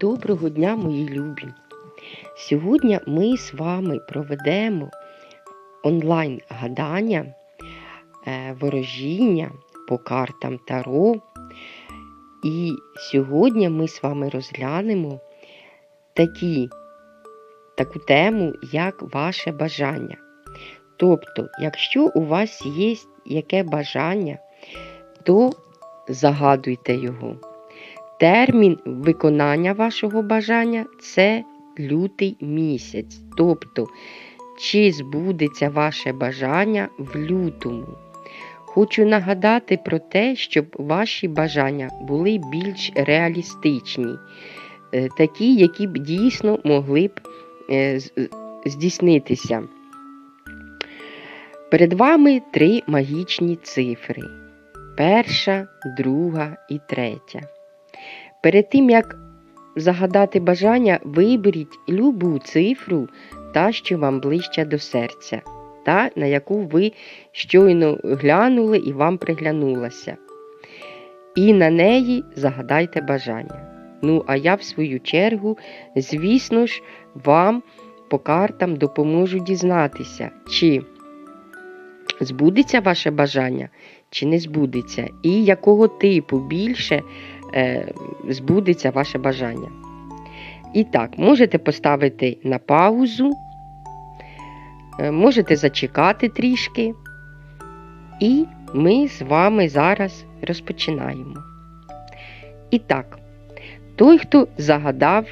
Доброго дня, мої любі! Сьогодні ми з вами проведемо онлайн гадання, е, ворожіння по картам Таро. І сьогодні ми з вами розглянемо такі, таку тему, як ваше бажання. Тобто, якщо у вас є яке бажання, то загадуйте його. Термін виконання вашого бажання це лютий місяць. Тобто, чи збудеться ваше бажання в лютому. Хочу нагадати про те, щоб ваші бажання були більш реалістичні, е, такі, які б дійсно могли б е, здійснитися. Перед вами три магічні цифри: перша, друга і третя. Перед тим, як загадати бажання, виберіть любу цифру, та, що вам ближче до серця, та на яку ви щойно глянули і вам приглянулася. І на неї загадайте бажання. Ну, а я, в свою чергу, звісно ж, вам по картам допоможу дізнатися, чи збудеться ваше бажання, чи не збудеться, і якого типу більше збудеться ваше бажання. І так, можете поставити на паузу, е, можете зачекати трішки, і ми з вами зараз розпочинаємо. І так, той, хто загадав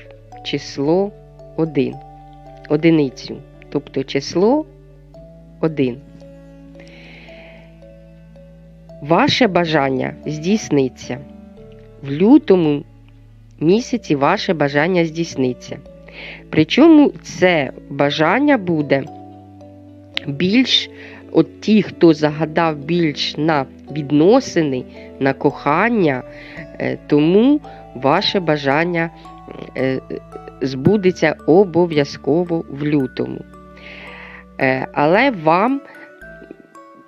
число 1, одиницю, тобто число 1. Ваше бажання здійсниться. В лютому місяці ваше бажання здійсниться. Причому це бажання буде більш, от ті, хто загадав більш на відносини, на кохання, е, тому ваше бажання е, збудеться обов'язково в лютому. Е, Але вам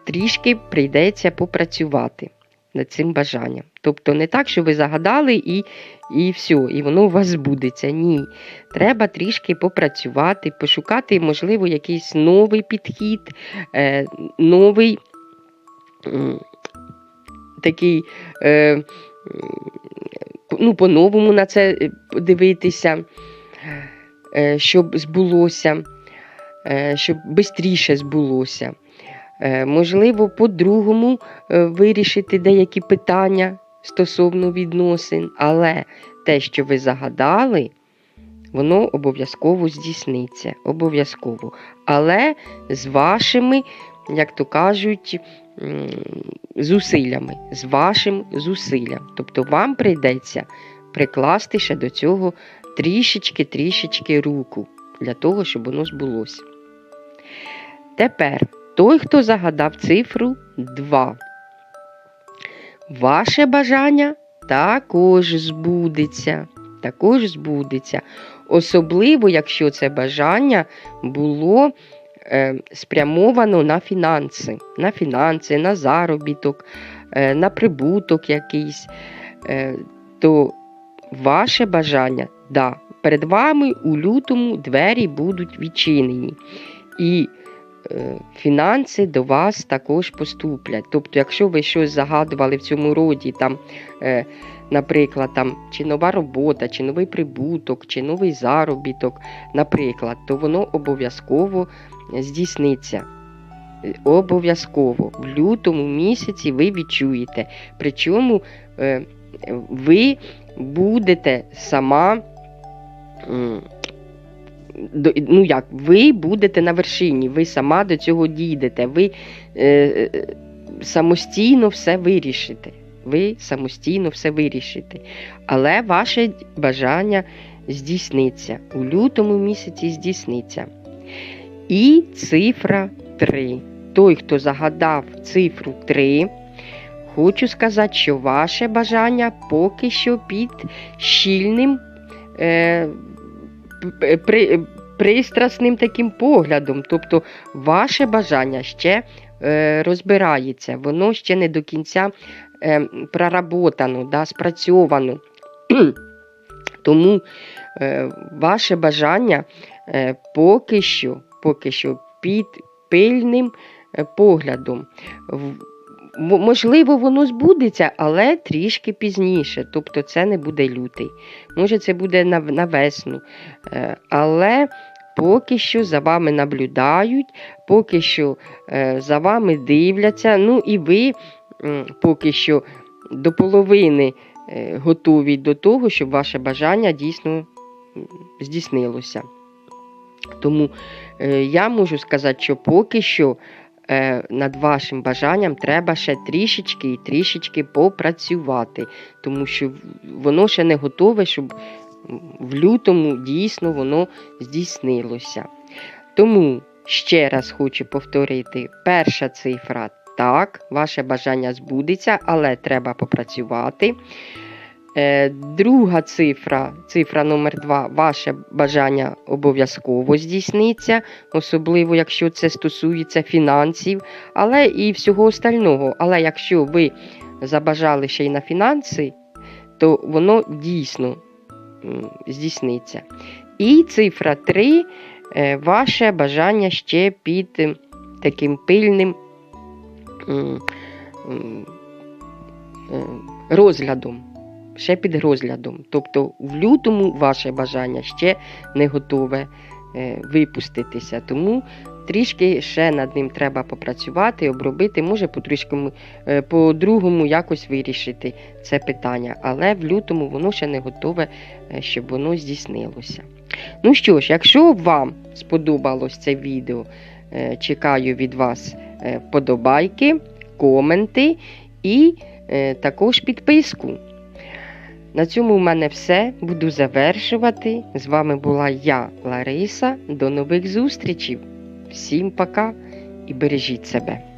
трішки прийдеться попрацювати над цим бажанням. Тобто не так, що ви загадали і і все, і воно у вас збудеться. Ні. Треба трішки попрацювати, пошукати, можливо, якийсь новий підхід, е, новий м, такий. Е, ну, по-новому на це е, подивитися, е, щоб збулося, е, щоб швидше збулося. Е, Можливо, по-другому е, вирішити деякі питання стосовно відносин, але те, що ви загадали, воно обов'язково здійсниться. Обов'язково. Але з вашими, як то кажуть, зусиллями, з вашим зусиллям. Тобто вам прийдеться прикласти ще до цього трішечки-трішечки руку для того, щоб воно збулося. Тепер той, хто загадав цифру 2. Ваше бажання також збудеться. Також збудеться. Особливо, якщо це бажання було е, спрямовано на фінанси, на фінанси, на заробіток, е, на прибуток якийсь, е, то ваше бажання, да, перед вами у лютому двері будуть відчинені. І фінанси до вас також поступлять. Тобто, якщо ви щось загадували в цьому роді, там, е, наприклад, там, чи нова робота, чи новий прибуток, чи новий заробіток, наприклад, то воно обов'язково здійсниться. Е, Обов'язково в лютому місяці ви відчуєте. Причому е, ви будете сама. Ну як, ви будете на вершині, ви сама до цього дійдете, ви е, е, самостійно все вирішите. Ви самостійно все вирішите. Але ваше бажання здійсниться. У лютому місяці здійсниться. І цифра 3. Той, хто загадав цифру 3, хочу сказати, що ваше бажання поки що під щільним. Е, при, пристрасним таким поглядом. Тобто ваше бажання ще е, розбирається, воно ще не до кінця е, проработано, да, спрацьовано. Тому е, ваше бажання е, поки що, поки що під пильним е, поглядом. Можливо, воно збудеться, але трішки пізніше. Тобто це не буде лютий. Може, це буде на, весну. Е, але поки що за вами наблюдають, поки що е, за вами дивляться. Ну і ви поки що до половини е, готові до того, щоб ваше бажання дійсно здійснилося. Тому я можу сказати, що поки що над вашим бажанням треба ще трішечки і трішечки попрацювати, тому що воно ще не готове, щоб в лютому дійсно воно здійснилося. Тому ще раз хочу повторити: перша цифра так, ваше бажання збудеться, але треба попрацювати. Е, Друга цифра, цифра номер 2 ваше бажання обов'язково здійсниться, особливо якщо це стосується фінансів, але і всього остального. Але якщо ви забажали ще й на фінанси, то воно дійсно здійсниться. І цифра 3 ваше бажання ще під таким пильним е, розглядом. Ще під розглядом. Тобто в лютому ваше бажання ще не готове е, випуститися. Тому трішки ще над ним треба попрацювати, обробити, може е, по-другому якось вирішити це питання. Але в лютому воно ще не готове, е, щоб воно здійснилося. Ну що ж, якщо вам сподобалось це відео, чекаю від вас вподобайки, коменти і також підписку. На цьому в мене все. Буду завершувати. З вами була я, Лариса. До нових зустрічей. Всім пока і бережіть себе.